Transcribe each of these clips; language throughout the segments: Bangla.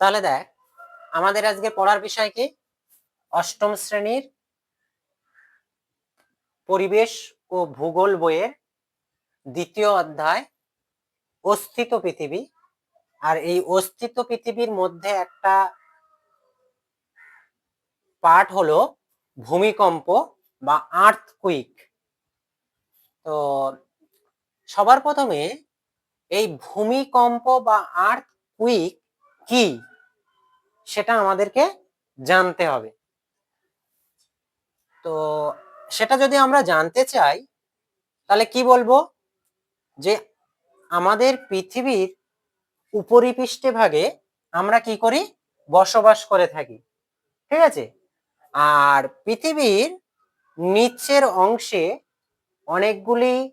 তাহলে দেখ, আমাদের আজকে পড়ার বিষয় কি? অষ্টম শ্রেণির পরিবেশ ও ভূগোল বইয়ের দ্বিতীয় অধ্যায় অস্তিত্ব পৃথিবী। আর এই অস্তিত্ব পৃথিবীর মধ্যে একটা পার্ট হলো ভূমিকম্প বা আর্থকুইক তো সবার প্রথমে এই ভূমিকম্প বা আর্থ কুইক কি? সেটা আমাদেরকে জানতে হবে। তো সেটা যদি আমরা জানতে চাই, তাহলে কি বলব? যে আমাদের পৃথিবীর উপরিপৃষ্ঠে ভাগে আমরা কি করি? বসবাস করে থাকি। ঠিক আছে? আর পৃথিবীর নিচের অংশে অনেকগুলি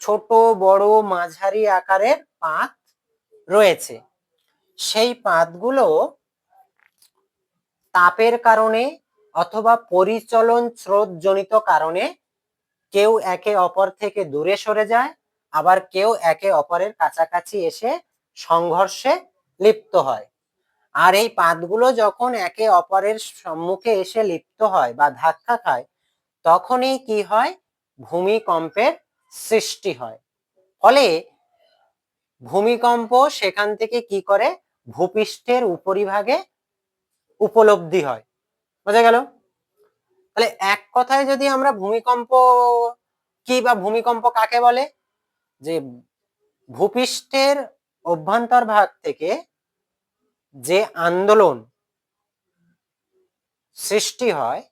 ছোট, বড়, মাঝারি আকারের পাত রয়েছে। সেই পাতগুলো তাপের কারণে অথবা পরিচলন স্রোত জনিত কারণে কেউ একে অপর থেকে দূরে সরে যায়, আবার কেউ একে অপরের কাছাকাছি এসে সংঘর্ষে লিপ্ত হয়। আর এই পাতগুলো যখন একে অপরের সম্মুখে এসে লিপ্ত হয় বা ধাক্কা খায়, তখনই কি হয়? ভূমিকম্পের সৃষ্টি হয়। ফলে ভূমিকম্প সেখান থেকে কি করে? ভূপৃষ্ঠের উপরিভাগে উপলব্ধি হয়। বোঝা গেল? তাহলে এক কথায় যদি আমরা ভূমিকম্প কি বা ভূমিকম্প কাকে বলে? যে ভূপৃষ্ঠের অভ্যন্তর ভাগ থেকে যে আন্দোলন সৃষ্টি হয়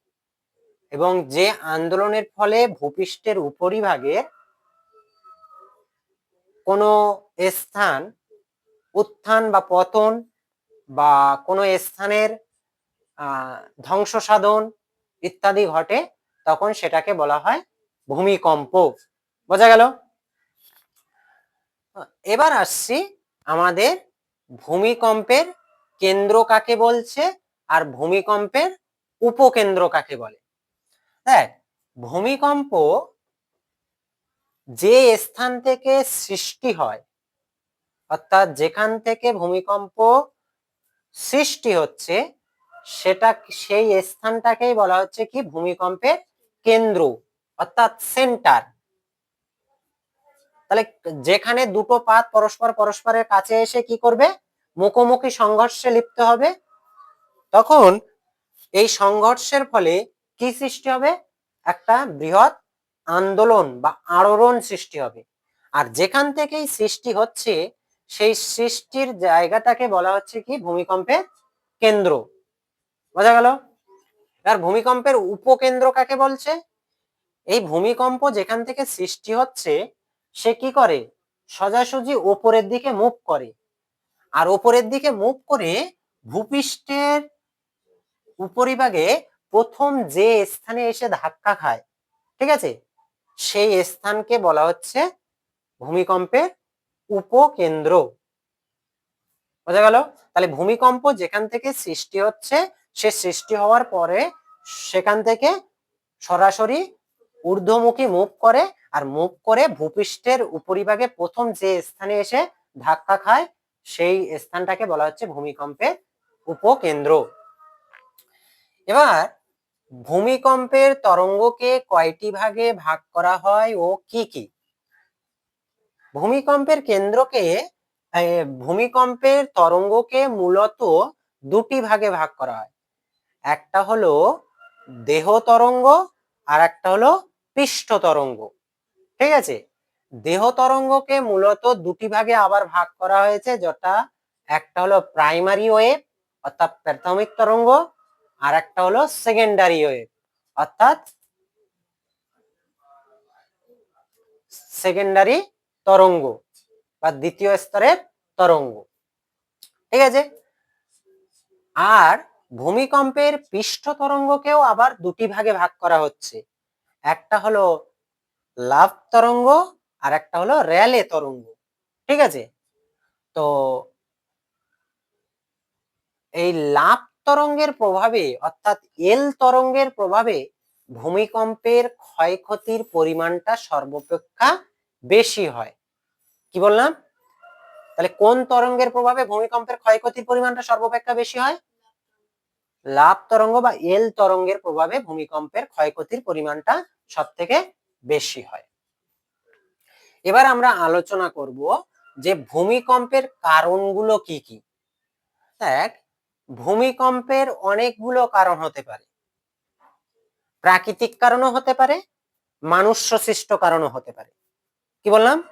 এবং যে আন্দোলনের ফলে ভূপৃষ্ঠের উপরিভাগে কোনো স্থান, উত্থান বা পতন বা কোনো স্থানের ধ্বংস সাধন ইত্যাদি ঘটে, তখন সেটাকে বলা হয় ভূমিকম্প। বোঝা গেল? এবার আসছি আমাদের ভূমিকম্পের কেন্দ্র কাকে বলছে আর ভূমিকম্পের উপকেন্দ্র কাকে বলে। দেখ, ভূমিকম্প যে স্থান থেকে সৃষ্টি হয়, অর্থাৎ যেখান থেকে ভূমিকম্প সৃষ্টি হচ্ছে সেটা সেই স্থানটাকেই বলা হচ্ছে কি ভূমিকম্পের কেন্দ্র, অর্থাৎ সেন্টার। তাহলে যেখানে দুটো পাত পরস্পর পরস্পরের কাছে এসে কি করবে? মুখোমুখি সংঘর্ষে লিপ্ত হবে। তখন এই সংঘর্ষের ফলে কি সৃষ্টি হবে? একটা বৃহৎ আন্দোলন বা আলোড়ন সৃষ্টি হবে। আর যেখান থেকেই সৃষ্টি হচ্ছে, সেই সৃষ্টির জায়গাটাকে বলা হচ্ছে কি ভূমিকম্পের কেন্দ্র। বোঝা গেল? আর ভূমিকম্পের উপকেন্দ্র কাকে বলছে? এই ভূমিকম্প যেখান থেকে সৃষ্টি হচ্ছে, সে কি করে? সোজাসুজি ওপরের দিকে মুভ করে। আর ওপরের দিকে মুভ করে ভূপৃষ্ঠের উপরিভাগে প্রথম যে স্থানে এসে ধাক্কা খায়, ঠিক আছে? সেই স্থানকে বলা হচ্ছে ভূমিকম্পের উপকেন্দ্র। বোঝা গেল? তাহলে ভূমিকম্প যেখান থেকে সৃষ্টি হচ্ছে সে সৃষ্টি হওয়ার পরে সেখান থেকে সরাসরি ঊর্ধ্বমুখী মুখ করে আর মুখ করে ভূপৃষ্ঠের উপরিভাগে প্রথম যে স্থানে এসে ধাক্কা খায়, সেই স্থানটাকে বলা হচ্ছে ভূমিকম্পের উপকেন্দ্র। এবার ভূমিকম্পের তরঙ্গকে কয়টি ভাগে ভাগ করা হয় ও কি কি? ভূমিকম্পের কেন্দ্রকে ভূমিকম্পের তরঙ্গকে মূলত দুটি ভাগে ভাগ করা হয়। একটা হলো দেহ তরঙ্গ আর একটা হলো পৃষ্ঠ তরঙ্গ। ঠিক আছে? দেহ তরঙ্গকে মূলত দুটি ভাগে আবার ভাগ করা হয়েছে, যেটা একটা হলো প্রাইমারি ওয়েভ অর্থাৎ প্রাথমিক তরঙ্গ, আর একটা হলো সেকেন্ডারি ওয়েভ অর্থাৎ সেকেন্ডারি তরঙ্গ বা দ্বিতীয় স্তরের তরঙ্গ। ঠিক আছে? আর ভূমিকম্পের পৃষ্ঠ তরঙ্গকেও আবার দুটি ভাগে ভাগ করা হচ্ছে। একটা হলো লাভ তরঙ্গ আর একটা হলো র্যালে তরঙ্গ। ঠিক আছে? তো এই লাভ তরঙ্গের প্রভাবে অর্থাৎ এল তরঙ্গের প্রভাবে ভূমিকম্পের ক্ষয়ক্ষতির পরিমাণটা সর্বাপেক্ষা বেশি হয়। কি বললাম? তাহলে কোন তরঙ্গের প্রভাবে ভূমিকম্পের ক্ষয়ক্ষতির পরিমাণটা সর্বাপেক্ষা বেশি হয়? লাভ তরঙ্গ বা এল তরঙ্গের প্রভাবে ভূমিকম্পের ক্ষয়ক্ষতির পরিমাণটা সব থেকে বেশি হয়। এবার আমরা আলোচনা করব যে ভূমিকম্পের কারণগুলো কি কি। এক ভূমিকম্পের অনেকগুলো কারণ হতে পারে। প্রাকৃতিক কারণও হতে পারে মানুষ সৃষ্ট কারণও হতে পারে। কি বললাম?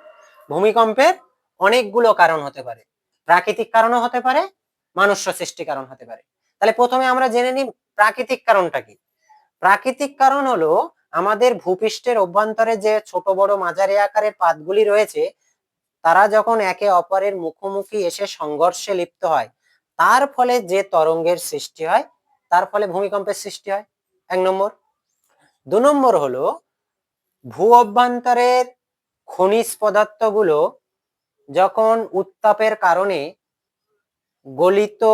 ভূমিকম্পের অনেকগুলো কারণ হতে পারে। প্রাকৃতিক কারণও হতে পারে মানুষ সৃষ্টি কারণ হতে পারে। তাহলে প্রথমে আমরা জেনে নিই প্রাকৃতিক কারণটা কি। প্রাকৃতিক কারণ হলো আমাদের ভূপৃষ্ঠের অভ্যন্তরে যে ছোট বড় মাঝারি আকারের পাতগুলি রয়েছে, তারা যখন একে অপরের মুখোমুখি এসে সংঘর্ষে লিপ্ত হয়, তার ফলে যে তরঙ্গের সৃষ্টি হয়, তার ফলে ভূমিকম্পের সৃষ্টি হয়। এক নম্বর। দু নম্বর হলো ভূ অভ্যন্তরের খনিজ পদার্থগুলো যখন উত্তাপের কারণে গলিত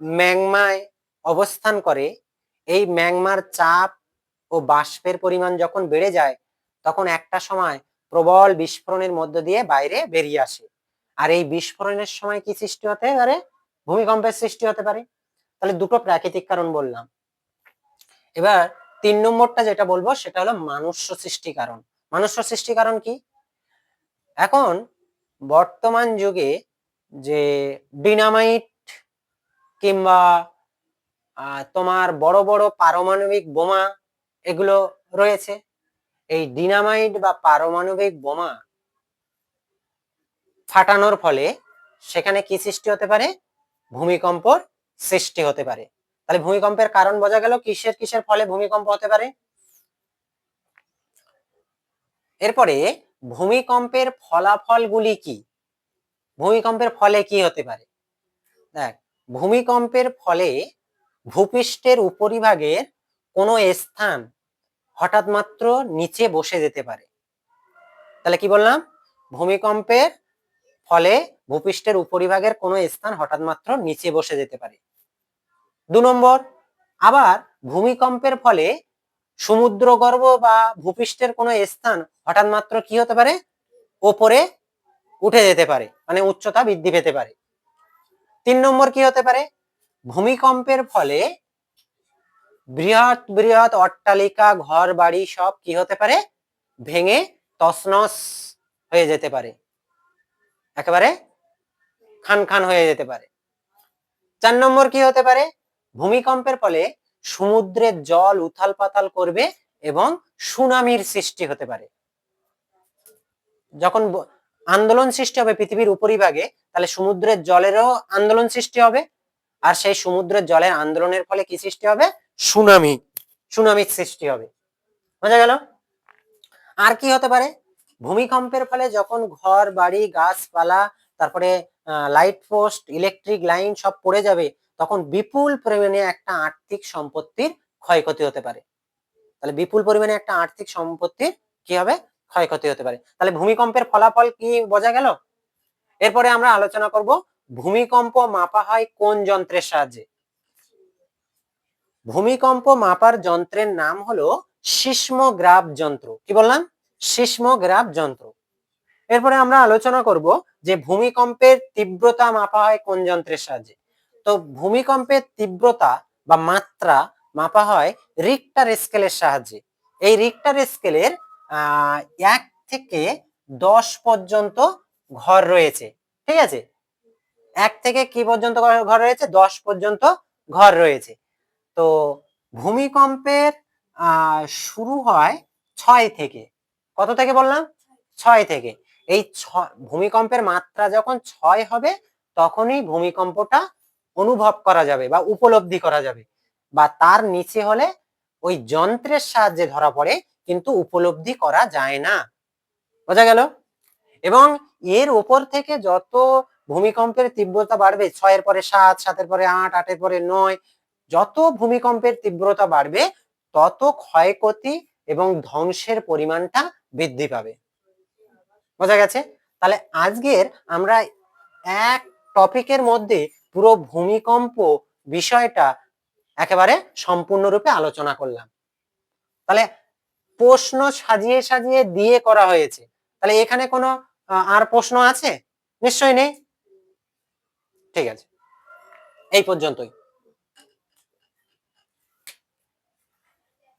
ম্যাগমায় অবস্থান করে, এই ম্যাংমার চাপ ও বাষ্পের পরিমাণ যখন বেড়ে যায়, তখন একটা সময় প্রবল বিস্ফোরণের মধ্য দিয়ে বাইরে বেরিয়ে আসে। আর এই বিস্ফোরণের সময় কি সৃষ্টি হতে পারে? ভূমিকম্পের সৃষ্টি হতে পারে। তাহলে দুটো প্রাকৃতিক কারণ বললাম। এবার তিন নম্বরটা যেটা বলব, সেটা হলো মানুষ সৃষ্টি কারণ। মানুষ সৃষ্টি কারণ কি? এখন বর্তমান যুগে যে ডিনামাইট কিংবা তোমার বড় বড় পারমাণবিক বোমা এগুলো রয়েছে। এই ডিনামাইট বা পারমাণবিক বোমা ফাটানোর ফলে সেখানে কি সৃষ্টি হতে পারে? ভূমিকম্পর সৃষ্টি হতে পারে। তাহলে ভূমিকম্পের কারণ বোঝা গেল কিসের কিসের ফলে ভূমিকম্প হতে পারে? এরপরে ভূমিকম্পের ফলাফলগুলি কি? ভূমিকম্পের ফলে কি হতে পারে? দেখ ভূমিকম্পের ফলে ভূপৃষ্ঠের উপরিভাগের কোনো স্থান হঠাৎ মাত্র নিচে বসে যেতে পারে। তাহলে কি বললাম? ভূমিকম্পের ফলে ভূপৃষ্ঠের উপরিভাগের কোনো স্থান হঠাৎ মাত্র নিচে বসে যেতে পারে। দু নম্বর, আবার ভূমিকম্পের ফলে সমুদ্রগর্ভ বা ভূপৃষ্ঠের কোনো স্থান হঠাৎ মাত্র কি হতে পারে? ওপরে উঠে যেতে পারে মানে উচ্চতা বৃদ্ধি পেতে পারে। তিন নম্বর কি হতে পারে? ভূমিকম্পের ফলে বৃহৎ বৃহৎ অট্টালিকা ঘর বাড়ি সব কি হতে পারে? ভেঙে তছনছ হয়ে যেতে পারে। একেবারে খান খান হয়ে যেতে পারে। চার নম্বর কি হতে পারে? ভূমিকম্পের ফলে সমুদ্রের জল উথাল পাতাল করবে এবং সুনামির সৃষ্টি হতে পারে। যখন আন্দোলন সৃষ্টি হবে পৃথিবীর উপরিভাগে, তাহলে সমুদ্রের জলেরও আন্দোলন সৃষ্টি হবে। আর সেই সমুদ্রের জলের আন্দোলনের ফলে কি সৃষ্টি হবে? সুনামি, সুনামির সৃষ্টি হবে। বোঝা গেল? আর কি হতে পারে? ভূমিকম্পের ফলে যখন ঘর, বাড়ি, গাছপালা, তারপরে লাইট পোস্ট ইলেকট্রিক লাইন সব পড়ে যাবে, তখন বিপুল পরিমাণে একটা আর্থিক সম্পত্তির ক্ষয়ক্ষতি হতে পারে। তাহলে বিপুল পরিমাণে একটা আর্থিক সম্পত্তির কি হবে? ক্ষয়ক্ষতি হতে পারে। তাহলে ভূমিকম্পের ফলাফল কি বোঝা গেল? এরপরে আমরা আলোচনা করব ভূমিকম্প মাপা হয় কোন যন্ত্রের সাহায্যে। ভূমিকম্প মাপার যন্ত্রের নাম হলো সিসমোগ্রাফ যন্ত্র। কি বললাম? সিসমোগ্রাফ যন্ত্র। এরপরে আমরা আলোচনা করব যে ভূমিকম্পের তীব্রতা মাপা হয় কোন যন্ত্রের সাহায্যে। তো ভূমিকম্পের তীব্রতা বা মাত্রা মাপা হয় রিক্টার স্কেলের সাহায্যে। এই রিক্টার স্কেলের এক থেকে দশ পর্যন্ত ঘর রয়েছে, ঠিক আছে? এক থেকে কি পর্যন্ত ঘর- রয়েছে? দশ পর্যন্ত ঘর রয়েছে। তো ভূমিকম্পের শুরু হয় ছয় থেকে। কত থেকে বললাম? ছয় থেকে। এই ভূমিকম্পের মাত্রা যখন ছয় হবে, তখনই ভূমিকম্পটা অনুভব করা যাবে বা উপলব্ধি করা যাবে। বা তার নিচে হলে ওই যন্ত্রের সাহায্যে ধরা পড়ে কিন্তু উপলব্ধি করা যায় না। বোঝা গেল? এবং এর ওপর থেকে যত ভূমিকম্পের তীব্রতা বাড়বে, ছয়ের পরে সাত, সাতের পরে আট, আটের পরে নয়, যত ভূমিকম্পের তীব্রতা বাড়বে, তত ক্ষয়ক্ষতি এবং ধ্বংসের পরিমাণটা বৃদ্ধি পাবে। বোঝা গেছে? তাহলে আজকের আমরা এক টপিকের মধ্যে পুরো ভূমিকম্প বিষয়টা একেবারে সম্পূর্ণরূপে আলোচনা করলাম। তাহলে প্রশ্ন সাজিয়ে সাজিয়ে দিয়ে করা হয়েছে। তাহলে এখানে কোনো আর প্রশ্ন আছে? নিশ্চয় নেই? ঠিক আছে। এই পর্যন্তই।